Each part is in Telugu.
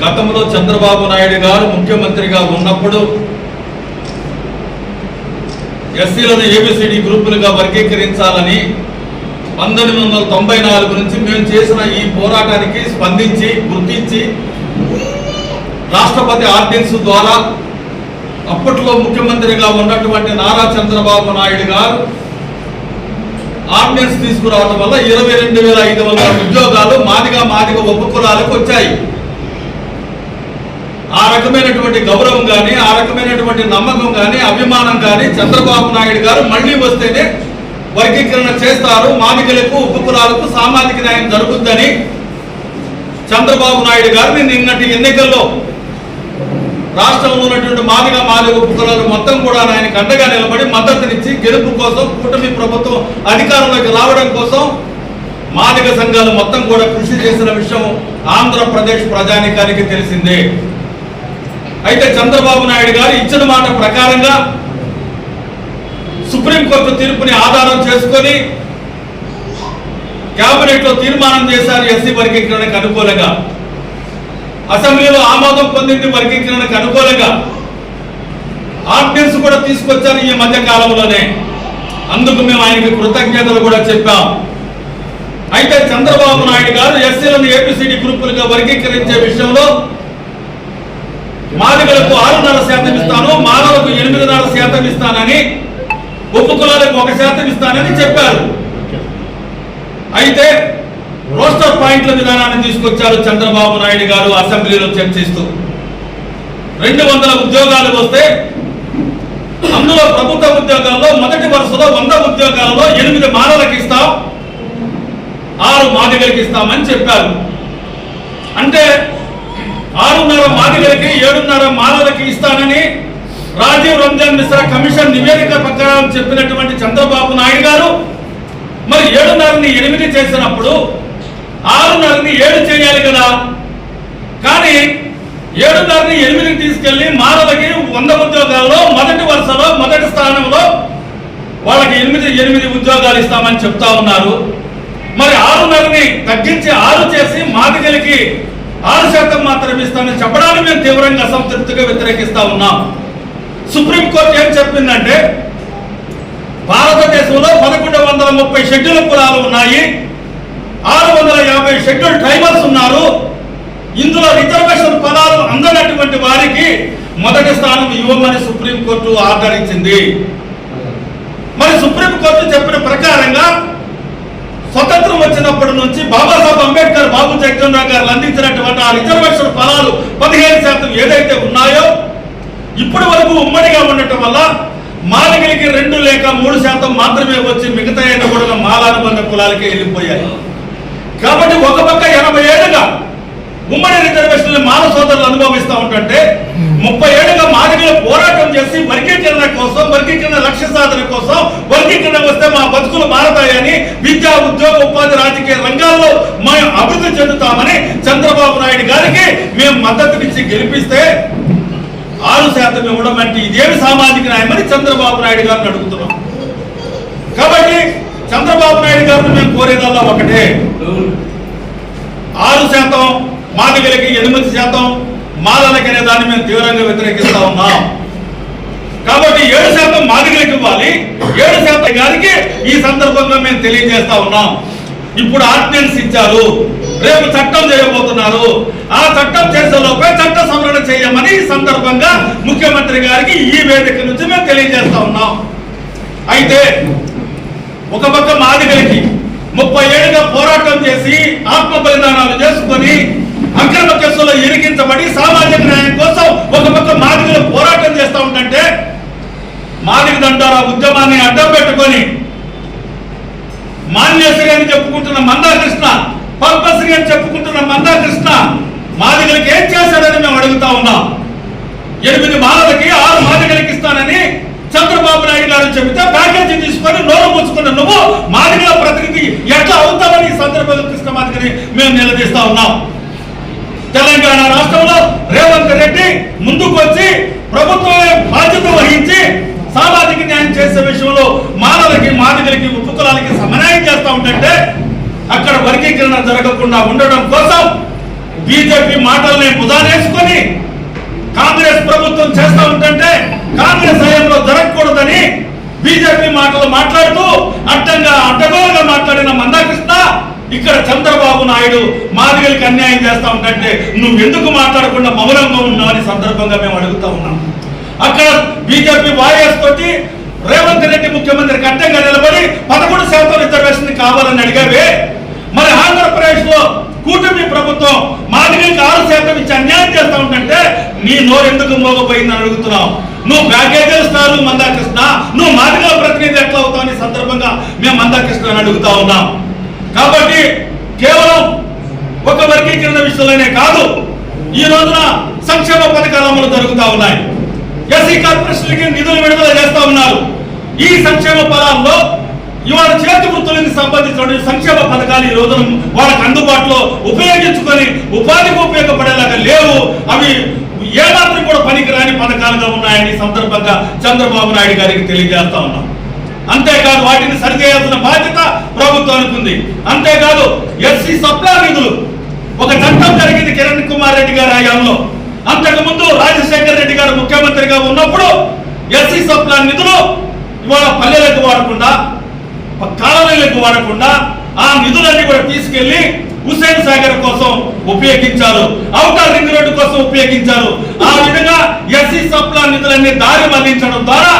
గతంలో చంద్రబాబు నాయుడు గారు ముఖ్యమంత్రిగా ఉన్నప్పుడు ఎస్సీలను ఏబిసిడి గ్రూపులుగా వర్గీకరించాలని పంతొమ్మిది వందల తొంభై నాలుగు నుంచి మేము చేసిన ఈ పోరాటానికి స్పందించి గుర్తించి రాష్ట్రపతి ఆర్డినెన్స్ ద్వారా అప్పట్లో ముఖ్యమంత్రిగా ఉన్నటువంటి నారా చంద్రబాబు నాయుడు గారు ఆర్డినెన్స్ తీసుకురావడం వల్ల ఇరవై రెండు వేల ఐదు వందల ఉద్యోగాలు మాదిగా మాదిగా ఉపకులాలకు వచ్చాయి. ఆ రకమైనటువంటి గౌరవం కానీ ఆ రకమైనటువంటి నమ్మకం కానీ అభిమానం కానీ చంద్రబాబు నాయుడు గారు మళ్ళీ వస్తేనే వర్గీకరణ చేస్తారు. మాదిగలకు ఉపకులాలకు సామాజిక న్యాయం జరుగుద్దని చంద్రబాబు నాయుడు గారిని నిన్నటి ఎన్నికల్లో రాష్ట్రంలో ఉన్నటువంటి మాదిగ మాదిగ కులాలు మొత్తం కూడా ఆయనకు అండగా నిలబడి మద్దతునిచ్చి గెలుపు కోసం కూటమి ప్రభుత్వం అధికారంలోకి రావడం కోసం మాదిగ సంఘాలు మొత్తం కూడా కృషి చేసిన విషయం ఆంధ్రప్రదేశ్ ప్రజానికానికి తెలిసిందే. అయితే చంద్రబాబు నాయుడు గారు ఇచ్చిన మాట ప్రకారంగా సుప్రీంకోర్టు తీర్పుని ఆధారం చేసుకొని కేబినెట్లో తీర్మానం చేశారు ఎస్సీ వర్గీకరణకు అనుకూలంగా. అసెంబ్లీలో ఆమోదం పొందింది వర్గీకరణకు అనుకూలంగా. ఆర్డినెన్స్ కూడా తీసుకొచ్చారు ఈ మధ్య కాలంలోనే. అందుకు మేము ఆయనకి కృతజ్ఞతలు కూడా చెప్పాం. అయితే చంద్రబాబు నాయుడు గారు ఎస్సీలను ఏపీసీడీ గ్రూపులుగా వర్గీకరించే విషయంలో మాదిగలకు ఆరున్నర శాతం ఇస్తాను మానవులకు ఎనిమిదిన్నర శాతం ఇస్తానని ఉపకులాలకు ఒక శాతం ఇస్తానని చెప్పారు అయితే రోస్టర్ పాయింట్ల విధానాన్ని తీసుకొచ్చారు చంద్రబాబు నాయుడు గారు అసెంబ్లీలో చర్చిస్తూ. రెండు వందల ఉద్యోగాలు వస్తే అందులో ప్రభుత్వ ఉద్యోగాల్లో మొదటి వరుసలో వంద ఉద్యోగాల్లో ఎనిమిది మాలలకు ఇస్తాం ఆరు మాదిగలకి ఇస్తామని చెప్పారు. అంటే ఆరున్నర మాదిగలకి ఏడున్నర మాలలకి ఇస్తానని రాజీవ్ రంజాన్ మిశ్రా కమిషన్ నివేదిక ప్రకారం చెప్పినటువంటి చంద్రబాబు నాయుడు గారు మరి ఏడున్నరని ఎనిమిది చేసినప్పుడు ఆరున్నరని ఏడు చేయాలి కదా. కానీ ఏడున్నరని ఎనిమిదికి తీసుకెళ్ళి మానవకి వంద ఉద్యోగాల్లో మొదటి వరుసలో మొదటి స్థానంలో వాళ్ళకి ఎనిమిది ఎనిమిది ఉద్యోగాలు ఇస్తామని చెప్తా ఉన్నారు. మరి ఆరున్నరని తగ్గించి ఆరు చేసి మాదిగలకి ఆరు శాతం మాత్రం ఇస్తామని చెప్పడానికి మేము తీవ్రంగా అసంతృప్తిగా వ్యతిరేకిస్తా ఉన్నాం. సుప్రీంకోర్టు ఏం చెప్పిందంటే భారతదేశంలో పదకొండు వందల ముప్పై షెడ్యూల్ కులాలు ఉన్నాయి. ఆరు వందల యాభై షెడ్యూల్ ట్రైబల్స్ ఉన్నారు. ఇందులో రిజర్వేషన్ పదాలు అందనటువంటి వారికి మొదటి స్థానం ఇవ్వమని సుప్రీంకోర్టు ఆర్డర్ ఇచ్చింది మరి సుప్రీంకోర్టు చెప్పిన ప్రకారంగా స్వతంత్రం వచ్చినప్పటి నుంచి బాబాసాహెబ్ అంబేద్కర్ బాబు జగన్రావు గారు అందించినటువంటి ఆ రిజర్వేషన్ ఫలాలు పదిహేను శాతం ఏదైతే ఉన్నాయో ఇప్పటి వరకు ఉమ్మడిగా ఉండటం వల్ల మాలగిరికి రెండు లేక మూడు శాతం మాత్రమే వచ్చి మిగతా అయిన కూడా మాలానుబంధ కులాలకే వెళ్ళిపోయాయి. కాబట్టి ఒక పక్క ఎనభై ఏళ్ళుగా ఉమ్మడి రిజర్వేషన్లు మాన సోదరులు అనుభవిస్తూ ఉంటుంటే ముప్పై ఏళ్ళుగా మాదిగలు పోరాటం చేసి వర్గీకరణ కోసం వర్గీకరణ లక్ష్య సాధన కోసం వర్గీకరణ వస్తే మా బతుకులు మారతాయని విద్యా ఉద్యోగ ఉపాధి రాజకీయ రంగాల్లో మేము అభివృద్ధి చెందుతామని చంద్రబాబు నాయుడు గారికి మేము మద్దతునిచ్చి గెలిపిస్తే ఆరు శాతం ఇవ్వడం అంటే ఇదేమి సామాజిక న్యాయమని చంద్రబాబు నాయుడు గారిని అడుగుతున్నాం. కాబట్టి చంద్రబాబు నాయుడు గారిని మేము కోరేదల్లా ఒకటే. ఆరు శాతం మాదిగలకి ఎనిమిది శాతం మాలలకి అనే దాన్ని మేము తీవ్రంగా వ్యతిరేకిస్తా ఉన్నాం. కాబట్టి ఏడు శాతం మాదిగలకు ఇవ్వాలి. ఏడు శాతం గారికి ఈ సందర్భంగా మేము తెలియజేస్తా ఉన్నాం. ఇప్పుడు ఆర్డినెన్స్ ఇచ్చారు. రేపు చట్టం చేయబోతున్నారు. ఆ చట్టం చేసే లోపే చట్ట సవరణ చేయమని ఈ సందర్భంగా ముఖ్యమంత్రి గారికి ఈ వేదిక నుంచి మేము తెలియజేస్తా ఉన్నాం. అయితే ఒక పక్క మాదిగలకి ముప్పై ఏళ్ళుగా పోరాటం చేసి ఆత్మ బలిదానాలు చేసుకొని అక్రమ కేసుల్లో ఇరికించబడి సామాజిక న్యాయం కోసం ఒక పక్క మాదిగలు పోరాటం చేస్తూ ఉంటే మాదిగ దండారా ఉద్యమాన్ని అడ్డం పెట్టుకొని మాన్యశ్రీ అని చెప్పుకుంటున్న మందా కృష్ణ పల్పశ్రీ అని చెప్పుకుంటున్న మందా కృష్ణ మాదిగలకి ఏం చేశాడని మేము అడుగుతా ఉన్నాం. ఎనిమిది మాలలకి ఆరు మాదిగలకి ఇస్తానని చంద్రబాబు నాయుడు గారు చెబితే ప్యాకేజీ తీసుకొని నోరు పుచ్చుకున్న నువ్వు మాదిగా ప్రతినిధి ఎట్లా అవుతావని ఈ కృష్ణ మాదిగని మేము నిలదీస్తా ఉన్నాం. తెలంగాణ రాష్ట్రంలో రేవంత్ రెడ్డి ముందుకు వచ్చి ప్రభుత్వమే బాధ్యత వహించి సామాజిక న్యాయం చేసే విషయంలో మానవులకి మాదిగలకి ఉపకులాలకి సమన్యాయం చేస్తా ఉంటే అక్కడ వర్గీకరణ జరగకుండా ఉండడం కోసం బీజేపీ మాటల్ని బుధానేసుకొని కాంగ్రెస్ ప్రభుత్వం చేస్తా ఉంటుంటే కాంగ్రెస్ హయాంలో జరగకూడదని బీజేపీ మాటలు మాట్లాడుతూ అడ్డంగా అడ్డగోలుగా మాట్లాడిన మందాకృష్ణ ఇక్కడ చంద్రబాబు నాయుడు మాదిగలకి అన్యాయం చేస్తా ఉంటే నువ్వు ఎందుకు మాట్లాడకుండా మౌనంగా ఉన్నావు అని సందర్భంగా మేము అడుగుతా ఉన్నాం. అక్కడ బీజేపీ వారియర్స్ తోటి రేవంత్ రెడ్డి ముఖ్యమంత్రికి అడ్డంగా నిలబడి పదకొండు శాతం రిజర్వేషన్ కావాలని అడిగావే. మరి ఆంధ్రప్రదేశ్లో కూటమి ప్రభుత్వం మాదిగలకి ఆరు శాతం ఇచ్చి అన్యాయం చేస్తా ఉంటే నీ నోరు ఎందుకు మోగపోయిందని అడుగుతున్నావు? నువ్వు ప్యాకేజీలు ఇస్తారు మందాకృష్ణ. నువ్వు మాదిగా ప్రతినిధి ఎట్లా అవుతావు అనే సందర్భంగా మేము మందాకృష్ణ అని అడుగుతా ఉన్నాం. కాబట్టి కేవలం ఒక వర్గీకరణ విషయంలోనే కాదు ఈ రోజున సంక్షేమ పథకాల అమలు జరుగుతూ ఉన్నాయి. ఎస్సీ కార్పొరేషన్లకి నిధులు విడుదల చేస్తా ఉన్నారు. ఈ సంక్షేమ పదాల్లో ఇవాళ చేతి వృత్తులకు సంబంధించిన సంక్షేమ పథకాలు ఈ రోజున వాళ్ళకి అందుబాటులో ఉపయోగించుకొని ఉపాధికి ఉపయోగపడేలాగా లేవు. అవి ఏమాత్రం కూడా పనికిరాని పథకాలుగా ఉన్నాయని సందర్భంగా చంద్రబాబు నాయుడు గారికి తెలియజేస్తా ఉన్నాం. అంతేకాదు వాటిని సరిచేయాల్సిన బాధ్యత ప్రభుత్వానికి ఉంది అంతేకాదు ఎస్సీ సప్లా నిధులు. ఒక చట్టం జరిగింది కిరణ్ కుమార్ రెడ్డి గారి హయాంలో. అంతకుముందు రాజశేఖర్ రెడ్డి గారు ముఖ్యమంత్రిగా ఉన్నప్పుడు ఎస్సీ సప్లా నిధులు ఇవాళ పల్లెలకు వాడకుండా కాలనీలకు వాడకుండా ఆ నిధులన్నీ కూడా తీసుకెళ్ళి హుసేన్ సాగర్ కోసం ఉపయోగించారు. ఔటర్ రింగ్ రోడ్డు కోసం ఉపయోగించారు. ఆ విధంగా ఎస్సీ సప్లా నిధులన్నీ దారి మళ్ళించడం ద్వారా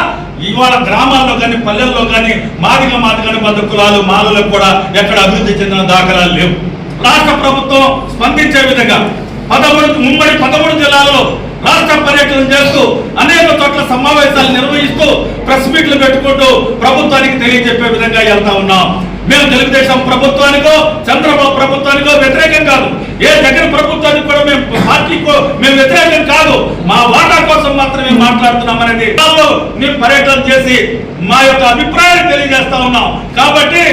ఇవాళ గ్రామాల్లో కానీ పల్లెల్లో కానీ మాదిగ మాదిగని బంధ కులాలు మాలలకు కూడా ఎక్కడ అభివృద్ధి చెందిన దాఖలాలు లేవు. రాష్ట్ర ప్రభుత్వం స్పందించే విధంగా పదమూడు ముమ్మడి పదమూడు జిల్లాల్లో రాష్ట్ర పర్యటన చేస్తూ అనేక చోట్ల సమావేశాలు నిర్వహిస్తూ ప్రెస్ మీట్లు పెట్టుకుంటూ ప్రభుత్వానికి తెలియజెప్పే విధంగా వెళ్తా ఉన్నాం. మేము తెలుగుదేశం ప్రభుత్వానికో చంద్రబాబు ప్రభుత్వానికో వ్యతిరేకం కాదు. ఏ జగన్ ప్రభుత్వానికి కూడా మేము పార్టీకో మేము వ్యతిరేకం కాదు. మా వాటా కోసం మాత్రమే మాట్లాడుతున్నాం అనేది మేము పర్యటన చేసి మా యొక్క అభిప్రాయాన్ని తెలియజేస్తా ఉన్నాం. కాబట్టి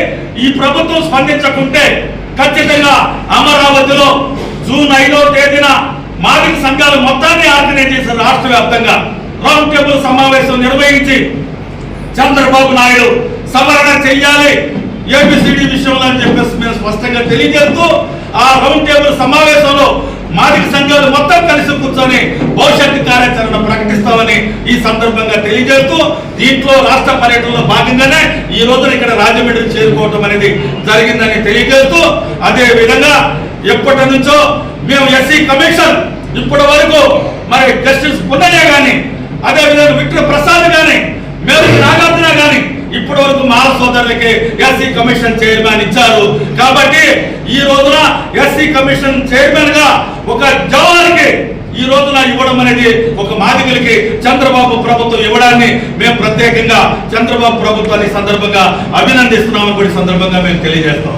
ఈ ప్రభుత్వం స్పందించకుంటే ఖచ్చితంగా అమరావతిలో జూన్ ఐదో తేదీన మాదిక సంఘాలు మొత్తాన్ని ఆర్గనైజ్ చేసిన రాష్ట్ర వ్యాప్తంగా రౌండ్ టేబుల్ సమావేశం నిర్వహించి చంద్రబాబు నాయుడు సవరణ చెయ్యాలి. ఏబిసిడి విషయంలో అని చెప్పేసి మేము స్పష్టంగా తెలియజేస్తూ ఆ రౌండ్ టేబుల్ సమావేశంలో మాదిక సంఘాలు మొత్తం కలిసి కూర్చొని భవిష్యత్తు కార్యాచరణ ప్రకటిస్తామని ఈ సందర్భంగా తెలియజేస్తూ దీంట్లో రాష్ట్ర పర్యటనలో భాగంగానే ఈ రోజున ఇక్కడ రాజమండ్రి చేరుకోవటం అనేది జరిగిందని తెలియజేస్తూ అదే విధంగా ఎప్పటి నుంచో మేము ఎస్సీ కమిషన్ ఇప్పటి వరకు మరి జస్టిస్ పున్నయ్య గాని అదే విధంగా విక్టర్ ప్రసాద్ గాని మేము నాగార్జున కానీ ఇప్పటి వరకు మాల సోదరులకి ఎస్సీ కమిషన్ చైర్మన్ ఇచ్చారు. కాబట్టి ఈ రోజున ఎస్సీ కమిషన్ చైర్మన్గా ఒక జవాన్కి ఈ రోజున ఇవ్వడం అనేది ఒక మాదిగలకి చంద్రబాబు ప్రభుత్వం ఇవ్వడాన్ని మేము ప్రత్యేకంగా చంద్రబాబు ప్రభుత్వాన్ని సందర్భంగా అభినందిస్తున్నామని కూడా సందర్భంగా మేము తెలియజేస్తాం